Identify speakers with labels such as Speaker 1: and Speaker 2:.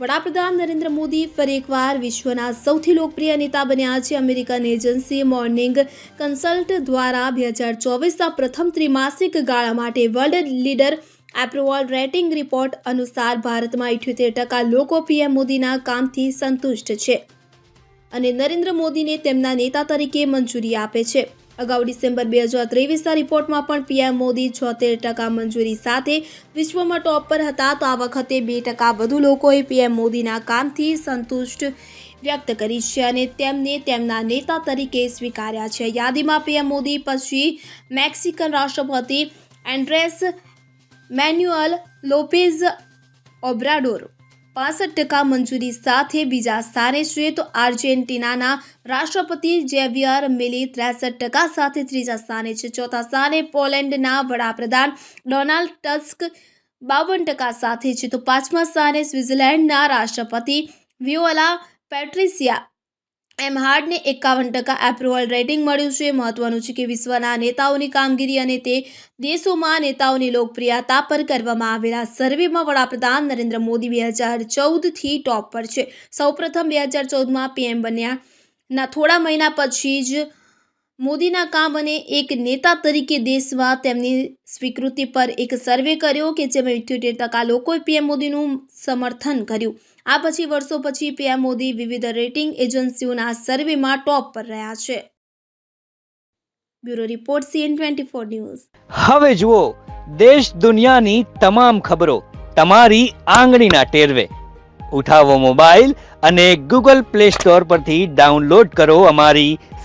Speaker 1: વડાપ્રધાન નરેન્દ્ર મોદી ફરી એકવાર વિશ્વના સૌથી લોકપ્રિય નેતા બન્યા છે. અમેરિકન એજન્સી મોર્નિંગ કન્સલ્ટ દ્વારા બે હજાર ચોવીસના પ્રથમ ત્રિમાસિક ગાળા માટે world leader approval rating report અનુસાર ભારતમાં ઇઠ્યોતેર ટકા લોકો પીએમ મોદીના કામથી સંતુષ્ટ છે અને નરેન્દ્ર મોદીને તેમના નેતા તરીકે મંજૂરી આપે છે. અગાઉ ડિસેમ્બર બે હજાર ત્રેવીસના રિપોર્ટમાં પણ પીએમ મોદી છોતેર ટકા મંજૂરી સાથે વિશ્વમાં ટોપ પર હતા. તો આ વખતે બે ટકા વધુ લોકોએ પીએમ મોદીના કામથી સંતુષ્ટ વ્યક્ત કરી છે અને તેમને તેમના નેતા તરીકે સ્વીકાર્યા છે. યાદીમાં પીએમ મોદી પછી મેક્સિકન રાષ્ટ્રપતિ એન્ડ્રેસ મેન્યુઅલ લોપેઝ ઓબ્રાડોર પાસઠ ટકા મંજૂરી સાથે બીજા સ્થાને છે તો આર્જેન્ટિનાના રાષ્ટ્રપતિ જેવિયર મિલી ત્રેસઠ ટકા સાથે ત્રીજા સ્થાને છે. ચોથા સ્થાને પોલેન્ડના વડાપ્રધાન ડોનાલ્ડ ટસ્ક બાવન ટકા સાથે છે તો પાંચમા સ્થાને સ્વિટ્ઝર્લેન્ડના રાષ્ટ્રપતિ વિયોલા પેટ્રિસિયા એમ હાર્ડને એકાવન ટકા એપ્રુવલ રેટિંગ મળ્યું છે. મહત્વનું છે કે વિશ્વના નેતાઓની કામગીરી અને તે દેશોમાં નેતાઓની લોકપ્રિયતા પર કરવામાં આવેલા સર્વેમાં વડાપ્રધાન નરેન્દ્ર મોદી બે હજાર ચૌદથી ટોપ પર છે. સૌપ્રથમ બે હજાર ચૌદમાં પીએમ બન્યા ના થોડા મહિના પછી જ મોદીના કામ અને એક નેતા તરીકે દેશમાં તેમની સ્વીકૃતિ પર એક સર્વે કર્યો કે જેમાં ઇઠ્યોતેર ટકા લોકોએ પીએમ મોદીનું સમર્થન કર્યું. આ પછી વર્ષો પછી પીએમ મોદી વિવિધ રેટિંગ એજન્સીઓના સર્વેમાં ટોપ પર રહ્યા છે. Bureau report CN twenty four news.
Speaker 2: હવે જુઓ, દેશ દુનિયાની તમામ ખબરો તમારી આંગળીના ટેરવે. ઉઠાવો મોબાઈલ અને ગૂગલ પ્લે સ્ટોર પરથી ડાઉનલોડ કરો અમારી